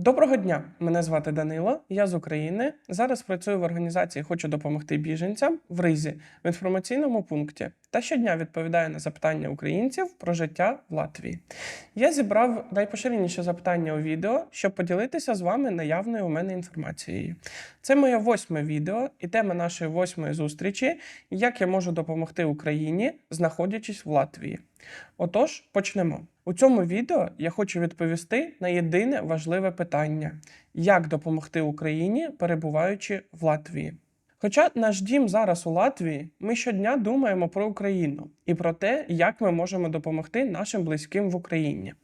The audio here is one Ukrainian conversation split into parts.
Доброго дня! Мене звати Данило, я з України. Зараз працюю в організації Хочу допомогти біженцям в Ризі в інформаційному пункті та щодня відповідаю на запитання українців про життя в Латвії. Я зібрав найпоширеніші запитання у відео, щоб поділитися з вами наявною у мене інформацією. Це моє восьме відео і тема нашої восьмої зустрічі як я можу допомогти Україні, знаходячись в Латвії. Отож, почнемо. У цьому відео я хочу відповісти на єдине важливе питання: як допомогти Україні, перебуваючи в Латвії. Хоча наш дім зараз у Латвії, ми щодня думаємо про Україну і про те, як ми можемо допомогти нашим близьким в Україні.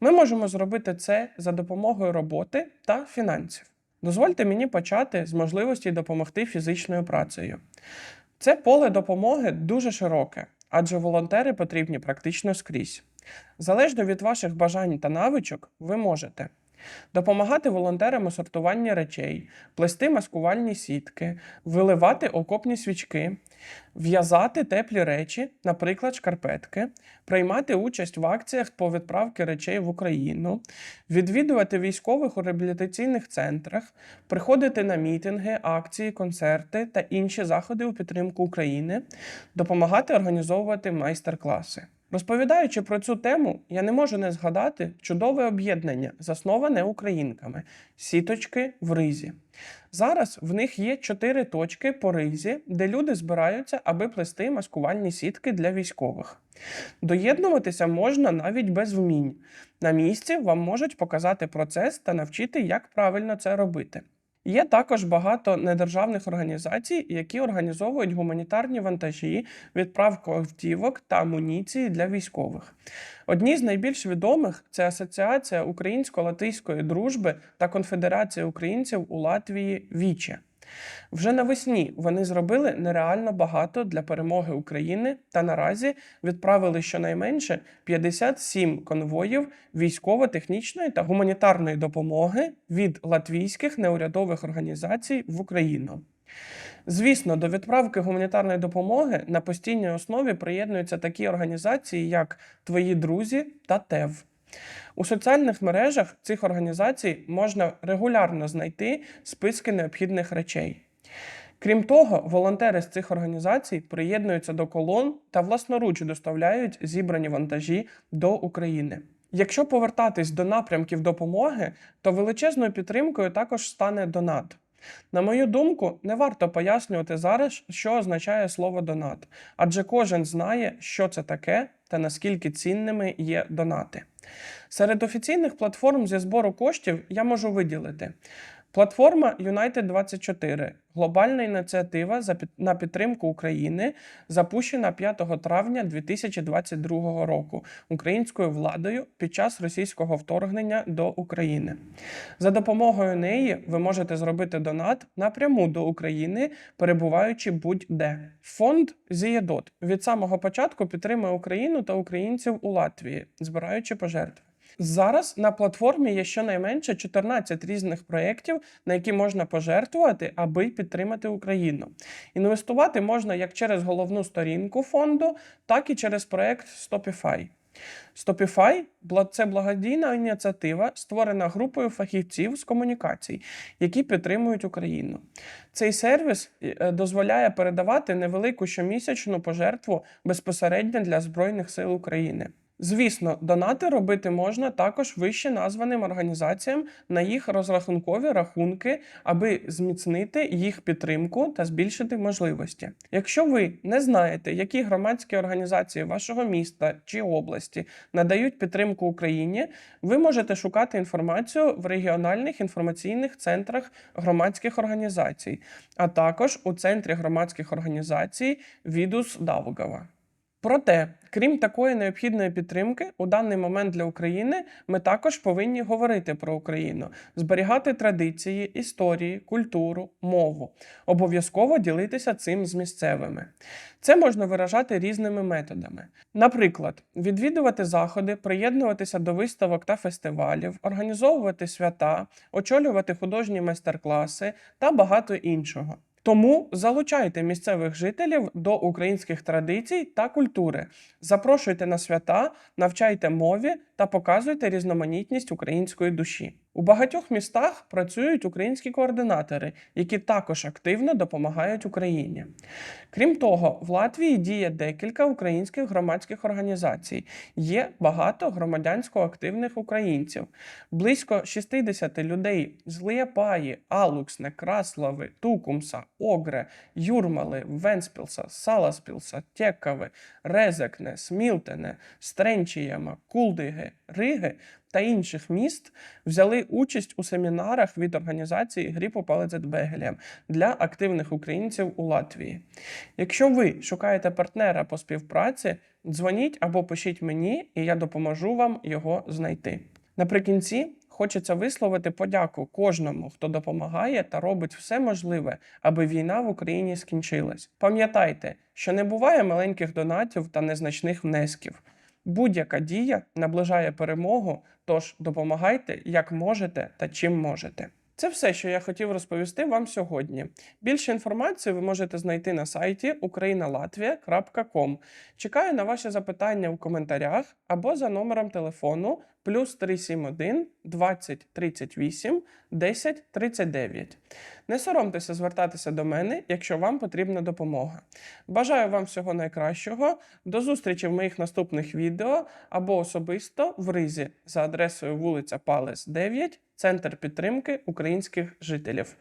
Ми можемо зробити це за допомогою роботи та фінансів. Дозвольте мені почати з можливості допомогти фізичною працею. Це поле допомоги дуже широке, адже волонтери потрібні практично скрізь. Залежно від ваших бажань та навичок, ви можете допомагати волонтерам у сортуванні речей, плести маскувальні сітки, виливати окопні свічки, в'язати теплі речі, наприклад, шкарпетки, приймати участь в акціях по відправці речей в Україну, відвідувати військових у реабілітаційних центрах, приходити на мітинги, акції, концерти та інші заходи у підтримку України, допомагати організовувати майстер-класи. Розповідаючи про цю тему, я не можу не згадати чудове об'єднання, засноване українками сіточки в ризі. Зараз в них є чотири точки по ризі, де люди збираються, аби плести маскувальні сітки для військових. Доєднуватися можна навіть без вмінь. На місці вам можуть показати процес та навчити, як правильно це робити. Є також багато недержавних організацій, які організовують гуманітарні вантажі, відправку автівок та амуніції для військових. Одні з найбільш відомих це Асоціація українсько-латиської дружби та Конфедерація українців у Латвії Віче. Вже навесні вони зробили нереально багато для перемоги України та наразі відправили щонайменше 57 конвоїв військово-технічної та гуманітарної допомоги від латвійських неурядових організацій в Україну. Звісно, до відправки гуманітарної допомоги на постійній основі приєднуються такі організації, як Твої друзі та ТЕВ. У соціальних мережах цих організацій можна регулярно знайти списки необхідних речей. Крім того, волонтери з цих організацій приєднуються до колон та власноруч доставляють зібрані вантажі до України. Якщо повертатись до напрямків допомоги, то величезною підтримкою також стане донат. На мою думку, не варто пояснювати зараз, що означає слово донат, адже кожен знає, що це таке та наскільки цінними є донати. Серед офіційних платформ зі збору коштів я можу виділити. Платформа United24 глобальна ініціатива на підтримку України, запущена 5 травня 2022 року українською владою під час російського вторгнення до України. За допомогою неї ви можете зробити донат напряму до України, перебуваючи будь-де. Фонд Зієдот від самого початку підтримує Україну та українців у Латвії, збираючи пожертви. Зараз на платформі є щонайменше 14 різних проєктів, на які можна пожертвувати, аби підтримати Україну. Інвестувати можна як через головну сторінку фонду, так і через проєкт Stopify. Stopify це благодійна ініціатива, створена групою фахівців з комунікацій, які підтримують Україну. Цей сервіс е, дозволяє передавати невелику щомісячну пожертву безпосередньо для Збройних сил України. Звісно, донати робити можна також вище названим організаціям на їх розрахункові рахунки, аби зміцнити їх підтримку та збільшити можливості. Якщо ви не знаєте, які громадські організації вашого міста чи області надають підтримку Україні, ви можете шукати інформацію в регіональних інформаційних центрах громадських організацій, а також у центрі громадських організацій Відус Давгава. Проте, крім такої необхідної підтримки, у даний момент для України ми також повинні говорити про Україну, зберігати традиції, історії, культуру, мову, обов'язково ділитися цим з місцевими. Це можна виражати різними методами. Наприклад, відвідувати заходи, приєднуватися до виставок та фестивалів, організовувати свята, очолювати художні майстер-класи та багато іншого. Тому залучайте місцевих жителів до українських традицій та культури, запрошуйте на свята, навчайте мові та показуйте різноманітність української душі. У багатьох містах працюють українські координатори, які також активно допомагають Україні. Крім того, в Латвії діє декілька українських громадських організацій. Є багато громадянсько активних українців. Близько 60 людей з Лієпаї, Алуксне, Краслави, Тукумса, Огре, Юрмали, Венспілса, Саласпілса, Тєкави, Резекне, Смілтене, Стренчіяма, Кулдиги, Риги та інших міст взяли участь у семінарах від організації Гріпу Бегелєм для активних українців у Латвії. Якщо ви шукаєте партнера по співпраці, дзвоніть або пишіть мені, і я допоможу вам його знайти. Наприкінці хочеться висловити подяку кожному, хто допомагає та робить все можливе, аби війна в Україні скінчилась. Пам'ятайте, що не буває маленьких донатів та незначних внесків. Будь-яка дія наближає перемогу, тож допомагайте як можете та чим можете. Це все, що я хотів розповісти вам сьогодні. Більше інформації ви можете знайти на сайті ukrainalatvia.com. Чекаю на ваші запитання у коментарях або за номером телефону плюс 371 20 38 10 39. Не соромтеся звертатися до мене, якщо вам потрібна допомога. Бажаю вам всього найкращого. До зустрічі в моїх наступних відео або особисто в Ризі за адресою вулиця Палес 9, Центр підтримки українських жителів.